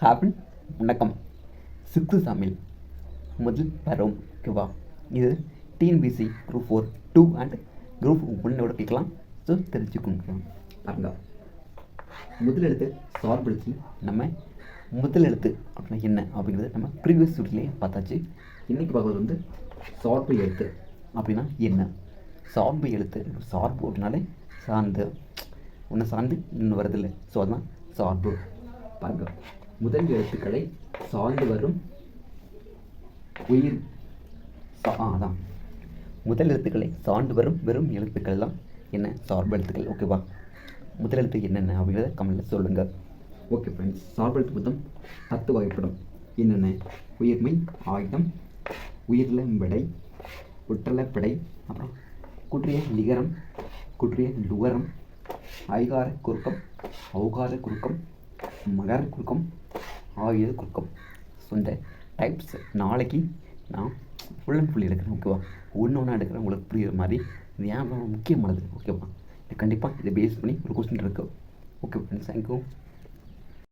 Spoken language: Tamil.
ஹாப்பன் வணக்கம். சித்து தமிழ் முதல் பருவம். ஓகேவா இது TNPSC group four two and group ஒன்னோட கேட்கலாம். ஸோ தெரிஞ்சுக்கணும் பாருங்க. முதல் எழுத்து சார்பெழுத்து நம்ம முதல் எழுத்து அப்படின்னா என்ன அப்படிங்கிறது நம்ம ப்ரீவியஸ் வீட்லேயே பார்த்தாச்சு. இன்றைக்கி பார்க்குறது வந்து சார்பு எழுத்து அப்படின்னா என்ன? சார்பு எழுத்து சார்பு அப்படின்னாலே சார்ந்து. ஒன்று சார்ந்து இன்னும் வருதில்லை ஸோ அதுதான் சார்பு. பாருங்க. முதல் எழுத்துக்களை சார்ந்து வரும் உயிர் அதான். முதல் எழுத்துக்களை சார்ந்து வரும் வெறும் எழுத்துக்கள் தான். என்ன? சார்பு எழுத்துக்கள். ஓகேவா முதல் எழுத்து என்னென்ன அப்படிங்கிறத கமெண்ட்டில் சொல்லுங்கள் ஓகே ஃப்ரெண்ட்ஸ் சார்பு எழுத்து மொத்தம் பத்து வகைப்படும் என்னென்ன? உயிர்மை ஆயுதம் உயிரில விடை ஒற்றல பிடை அப்புறம் குற்றிய லிகரம் குற்றிய லுகரம் ஐகார குறுக்கம் ஔகார குறுக்கம் மகர குறுக்கம் ஆகியது கொடுக்கும். ஸோ இந்த டைப்ஸ் நாளைக்கு நான் ஃபுல் அண்ட் ஃபுல் எடுக்கிறேன் ஓகேவா ஒன்று ஒன்றா எடுக்கிறேன் உங்களுக்கு புரியுற மாதிரி. இது ஏன் முக்கியமானது ஓகேவா இது கண்டிப்பாக இதை பேஸ் பண்ணி ஒரு கொஸ்டின் இருக்குது ஓகே ஃப்ரெண்ட்ஸ் தேங்க்யூ